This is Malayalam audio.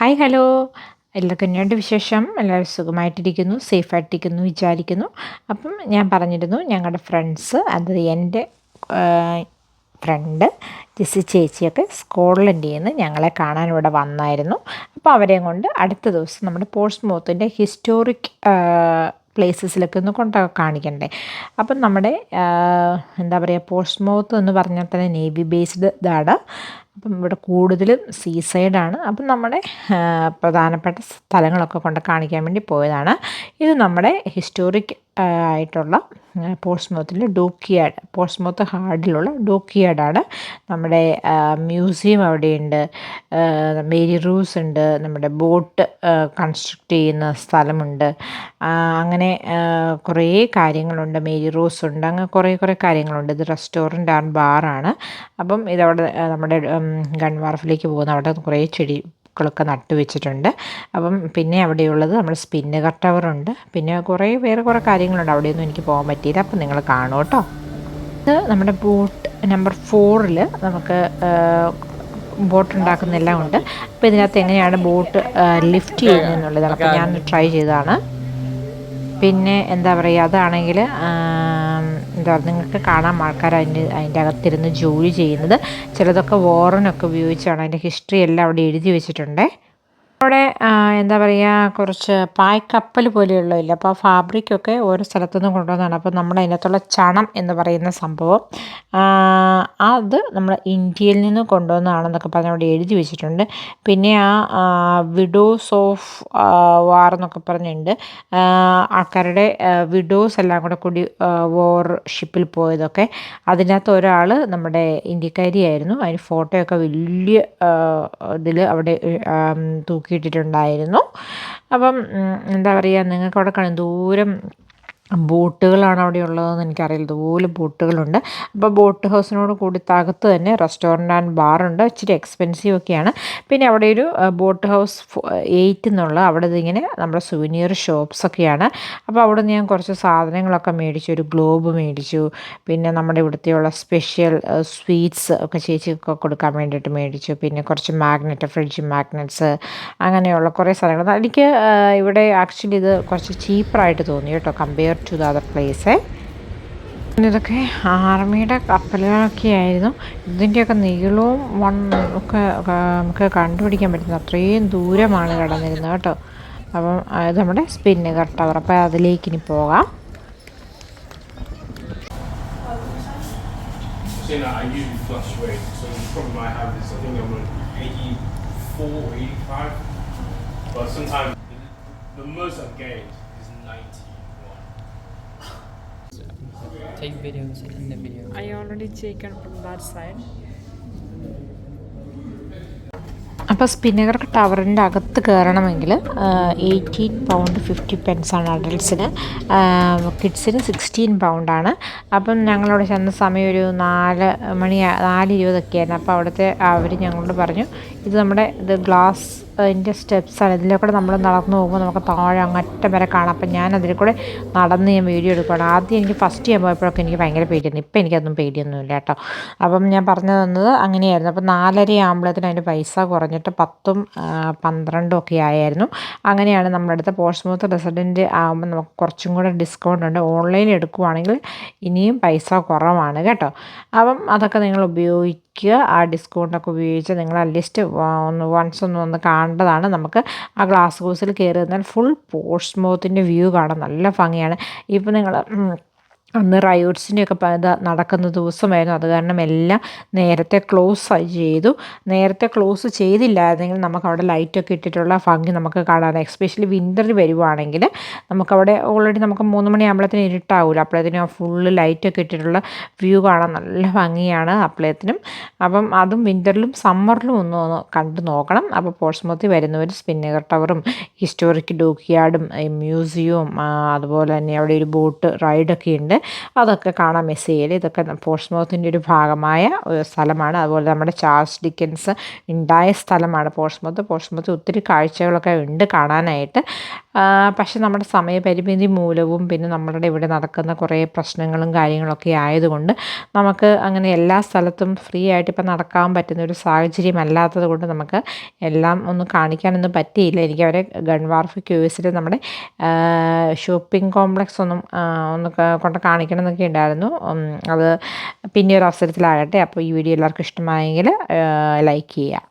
Hi hello. എല്ലാവർക്കും എന്നോട് വിശേഷം? എല്ലാവരും സുഖമായിട്ടിരിക്കുന്നു സേഫായിട്ടിരിക്കുന്നു വിചാരിക്കുന്നു. അപ്പം ഞാൻ പറഞ്ഞിരുന്നു ഞങ്ങളുടെ ഫ്രണ്ട്സ് അത് എന്റെ ഫ്രണ്ട് ജെസ്സി ചേച്ചിയൊക്കെ സ്കോട്ട്ലൻഡിൽ നിന്ന് ഞങ്ങളെ കാണാൻ ഇവിടെ വന്നായിരുന്നു. അപ്പോൾ അവരെയും കൊണ്ട് അടുത്ത ദിവസം നമ്മുടെ പോസ്റ്റ്മോത്തിന്റെ ഹിസ്റ്റോറിക് പ്ലേസസിലൊക്കെ ഒന്ന് കൊണ്ട് കാണിക്കണ്ടേ. അപ്പം നമ്മുടെ എന്താ പറയുക പോസ്റ്റ്മൗത്ത് എന്ന് പറഞ്ഞാൽ തന്നെ നേവി ബേസ്ഡ് ഇതാണ്. അപ്പം ഇവിടെ കൂടുതലും സീ സൈഡാണ് അപ്പം നമ്മുടെ പ്രധാനപ്പെട്ട സ്ഥലങ്ങളൊക്കെ കൊണ്ട് കാണിക്കാൻ വേണ്ടി പോയതാണ്. ഇത് നമ്മുടെ ഹിസ്റ്റോറിക് ആയിട്ടുള്ള പോസ്റ്റ്മൗത്തിൽ പോസ്റ്റ് പോസ്റ്റ്മൗത്ത് ഹാർഡിലുള്ള ഡോക്കിയാഡാണ് നമ്മുടെ മ്യൂസിയം അവിടെയുണ്ട്. മേരി റൂസ് ഉണ്ട്. നമ്മുടെ ബോട്ട് കൺസ്ട്രക്റ്റ് ചെയ്യുന്ന സ്ഥലമുണ്ട്. അങ്ങനെ കുറേ കാര്യങ്ങളുണ്ട്. മേരി റൂസ് ഉണ്ട്. അങ്ങനെ കുറേ കുറേ കാര്യങ്ങളുണ്ട്. ഇത് റെസ്റ്റോറന്റ് ആൻഡ് ബാറാണ്. അപ്പം ഇതവിടെ നമ്മുടെ ഗൺവാർഫിലേക്ക് പോകുന്ന അവിടെ കുറേ ചെടി കളൊക്കെ നട്ടു വെച്ചിട്ടുണ്ട്. അപ്പം പിന്നെ അവിടെയുള്ളത് നമ്മൾ സ്പിന്നുകർ ടവറുണ്ട് പിന്നെ കുറേ വേറെ കുറേ കാര്യങ്ങളുണ്ട് അവിടെയൊന്നും എനിക്ക് പോകാൻ പറ്റിയില്ല. അപ്പം നിങ്ങൾ കാണും കേട്ടോ ഇത് നമ്മുടെ ബോട്ട് നമ്പർ ഫോറിൽ നമുക്ക് ബോട്ട് ഉണ്ടാക്കുന്നെല്ലാം ഉണ്ട്. അപ്പോൾ ഇതിനകത്ത് എങ്ങനെയാണ് ബോട്ട് ലിഫ്റ്റ് ചെയ്യുന്നതെന്നുള്ളത് അപ്പോൾ ഞാൻ ട്രൈ ചെയ്തതാണ്. പിന്നെ എന്താ പറയുക അതാണെങ്കിൽ എന്താ പറയുക നിങ്ങൾക്ക് കാണാം ആൾക്കാർ അതിന്റെ അതിന്റെ അകത്തിരുന്ന് ജോലി ചെയ്യുന്നത്. ചിലതൊക്കെ വോറനൊക്കെ ഉപയോഗിച്ചാണ് അതിന്റെ ഹിസ്റ്ററി എല്ലാം അവിടെ എഴുതി വെച്ചിട്ടുണ്ട്. എന്താ പറയുക കുറച്ച് പായ്ക്കപ്പൽ പോലെയുള്ളതില്ല. അപ്പോൾ ആ ഫാബ്രിക്കൊക്കെ ഓരോ സ്ഥലത്തുനിന്നും കൊണ്ടുവന്നതാണ്. അപ്പോൾ നമ്മൾ അതിനകത്തുള്ള ചണം എന്ന് പറയുന്ന സംഭവം അത് നമ്മൾ ഇന്ത്യയിൽ നിന്ന് കൊണ്ടുവന്നതാണെന്നൊക്കെ പറഞ്ഞ് അവിടെ എഴുതി വെച്ചിട്ടുണ്ട്. പിന്നെ ആ വിഡോസ് ഓഫ് വാർ എന്നൊക്കെ പറഞ്ഞിട്ടുണ്ട്. ആൾക്കാരുടെ വിഡോസ് എല്ലാം കൂടെ കൂടി വോർ ഷിപ്പിൽ പോയതൊക്കെ. അതിനകത്ത് ഒരാൾ നമ്മുടെ ഇന്ത്യക്കാരിയായിരുന്നു. അതിന് ഫോട്ടോയൊക്കെ വലിയ ഇതിൽ അവിടെ തൂക്കി തൂക്കിയിട്ടിട്ടുണ്ടായിരുന്നു അപ്പം എന്താ പറയുക നിങ്ങൾക്ക് അവിടെ കാണും ദൂരം ബോട്ടുകളാണ് അവിടെ ഉള്ളതെന്ന് എനിക്കറിയില്ല. ഇതുപോലെ ബോട്ടുകളുണ്ട്. അപ്പോൾ ബോട്ട് ഹൗസിനോട് കൂടി തകത്ത് തന്നെ റെസ്റ്റോറന്റ് ആൻഡ് ബാറുണ്ട് ഇച്ചിരി എക്സ്പെൻസീവ് ഒക്കെയാണ്. പിന്നെ അവിടെ ഒരു ബോട്ട് ഹൗസ് എയ്റ്റ് എന്നുള്ള അവിടെ ഇങ്ങനെ നമ്മുടെ സുവനീർ ഷോപ്സൊക്കെയാണ് അപ്പോൾ അവിടെ നിന്ന് ഞാൻ കുറച്ച് സാധനങ്ങളൊക്കെ മേടിച്ചു. ഒരു ഗ്ലോബ് മേടിച്ചു. പിന്നെ നമ്മുടെ ഇവിടുത്തെയുള്ള സ്പെഷ്യൽ സ്വീറ്റ്സ് ഒക്കെ ചേച്ചിക്കൊക്കെ കൊടുക്കാൻ വേണ്ടിയിട്ട് മേടിച്ചു. പിന്നെ കുറച്ച് മാഗ്നറ്റ് ഫ്രിഡ്ജ് മാഗ്നറ്റ്സ് അങ്ങനെയുള്ള കുറേ സാധനങ്ങൾ. എനിക്ക് ഇവിടെ ആക്ച്വലി ഇത് കുറച്ച് ചീപ്പറായിട്ട് തോന്നി കേട്ടോ. Compare to the other place ഇതൊക്കെ ആർമിയുടെ കപ്പലുകളൊക്കെ ആയിരുന്നു ഇതിന്റെയൊക്കെ നീളവും വൺ ഒക്കെ നമുക്ക് കണ്ടുപിടിക്കാൻ പറ്റുന്നത് അത്രയും ദൂരമാണ് കിടന്നിരുന്നത് കേട്ടോ. അപ്പം അത് നമ്മുടെ സ്പിന്നുകർ ടവർ അപ്പോൾ അതിലേക്ക് ഇനി പോകാം. I usually fluctuate, so the problem I have this. I think I'm on 84 or 85, but sometimes the most I've gained is 90. Take videos in the video. I already taken from that side. അപ്പോൾ സ്പിന്നഗർ ടവറിന്റെ അകത്ത് കയറണമെങ്കിൽ എയ്റ്റീൻ പൗണ്ട് ഫിഫ്റ്റി പെൻസാണ് അഡൽസിന് കിഡ്സിന് സിക്സ്റ്റീൻ പൗണ്ടാണ് അപ്പം ഞങ്ങളവിടെ ചെന്ന സമയം ഒരു നാല് മണി നാല് ഇരുപതൊക്കെയായിരുന്നു അപ്പോൾ അവിടുത്തെ അവർ ഞങ്ങളോട് പറഞ്ഞു ഇത് നമ്മുടെ ഇത് ഗ്ലാസ് അതിന്റെ സ്റ്റെപ്സാണ് ഇതിലെ കൂടെ നമ്മൾ നടന്നു പോകുമ്പോൾ നമുക്ക് താഴെ അങ്ങറ്റം വരെ കാണാം. അപ്പം ഞാൻ അതിൽ കൂടെ നടന്ന് ഞാൻ വീഡിയോ എടുക്കുകയാണ്. ആദ്യം എനിക്ക് ഫസ്റ്റ് ചെയ്യാൻ പോയപ്പോഴൊക്കെ എനിക്ക് ഭയങ്കര പേടിയായിരുന്നു. ഇപ്പം എനിക്കതൊന്നും പേടിയൊന്നുമില്ല കേട്ടോ. അപ്പം ഞാൻ പറഞ്ഞു തന്നത് അങ്ങനെയായിരുന്നു. അപ്പം നാലര ആകുമ്പോഴത്തേന് അതിന്റെ പൈസ കുറഞ്ഞിട്ട് പത്തും പന്ത്രണ്ടും ഒക്കെ ആയായിരുന്നു. അങ്ങനെയാണ് നമ്മുടെ അടുത്ത പോസ്റ്റ്മോത്ത് റെസിഡന്റ് ആകുമ്പോൾ നമുക്ക് കുറച്ചും കൂടെ ഡിസ്കൗണ്ട് ഉണ്ട്. ഓൺലൈനിൽ എടുക്കുവാണെങ്കിൽ ഇനിയും പൈസ കുറവാണ് കേട്ടോ. അപ്പം അതൊക്കെ നിങ്ങൾ ഉപയോഗിക്കുക. ആ ഡിസ്കൗണ്ടൊക്കെ ഉപയോഗിച്ച് നിങ്ങൾ ലിസ്റ്റ് ഒന്ന് വൺസ് ഒന്ന് ഒന്ന് കാണേണ്ടതാണ് നമുക്ക് ആ ഗ്ലാസ് ഹൗസിൽ കയറി നിന്നാൽ ഫുൾ പോഷ്മോത്തിന്റെ വ്യൂ കാണാൻ നല്ല ഭംഗിയാണ്. ഇപ്പോൾ നിങ്ങൾ അന്ന് റയോട്ട്സിന്റെയൊക്കെ നടക്കുന്ന ദിവസമായിരുന്നു. അത് കാരണം എല്ലാം നേരത്തെ ക്ലോസ് ചെയ്തു. നേരത്തെ ക്ലോസ് ചെയ്തില്ലായിരുന്നെങ്കിൽ നമുക്ക് അവിടെ ലൈറ്റൊക്കെ ഇട്ടിട്ടുള്ള ഭംഗി നമുക്ക് കാണാൻ എക്സ്പെഷ്യലി വിന്ററിൽ വരുവാണെങ്കിൽ നമുക്കവിടെ ഓൾറെഡി നമുക്ക് മൂന്ന് മണിയാകുമ്പോഴത്തേന് ഇരുട്ടാവില്ല അപ്പോഴത്തേനും ഫുള്ള് ലൈറ്റൊക്കെ ഇട്ടിട്ടുള്ള വ്യൂ കാണാൻ നല്ല ഭംഗിയാണ് അപ്പോഴത്തേനും. അപ്പം അതും വിന്ററിലും സമ്മറിലും ഒന്ന് കണ്ടു നോക്കണം. അപ്പോൾ പോർട്സ്മൗത്തിൽ വരുന്നവർ സ്പിന്നർ ടവറും ഹിസ്റ്റോറിക് ഡോക്കിയാർഡും മ്യൂസിയവും അതുപോലെ തന്നെ അവിടെ ഒരു ബോട്ട് റൈഡൊക്കെ ഉണ്ട്. അതൊക്കെ കാണാം മെസ്സിയിൽ ഇതൊക്കെ പോർട്സ്മൗത്തിന്റെ ഒരു ഭാഗമായ ഒരു സ്ഥലമാണ്. അതുപോലെ നമ്മുടെ ചാൾസ് ഡിക്കൻസ് ഉണ്ടായ സ്ഥലമാണ് പോർട്സ്മൗത്ത് പോർട്സ്മൗത്ത് ഒത്തിരി കാഴ്ചകളൊക്കെ ഉണ്ട് കാണാനായിട്ട്. പക്ഷെ നമ്മുടെ സമയപരിമിതി മൂലവും പിന്നെ നമ്മളുടെ ഇവിടെ നടക്കുന്ന കുറേ പ്രശ്നങ്ങളും കാര്യങ്ങളൊക്കെ ആയതുകൊണ്ട് നമുക്ക് അങ്ങനെ എല്ലാ സ്ഥലത്തും ഫ്രീ ആയിട്ട് ഇപ്പം നടക്കാൻ പറ്റുന്ന ഒരു സാഹചര്യം അല്ലാത്തത് കൊണ്ട് നമുക്ക് എല്ലാം ഒന്ന് കാണിക്കാനൊന്നും പറ്റിയില്ല. എനിക്ക് അവരെ ഗൺവാർഫ് ക്യൂസിൽ നമ്മുടെ ഷോപ്പിംഗ് കോംപ്ലക്സ് ഒന്നും ഒന്ന് കൊണ്ട് കാണിക്കണം എന്നൊക്കെ ഉണ്ടായിരുന്നു അത് പിന്നെ ഒരു അവസരത്തിലാകട്ടെ. അപ്പോൾ ഈ വീഡിയോ എല്ലാവർക്കും ഇഷ്ടമായെങ്കിൽ ലൈക്ക് ചെയ്യുക.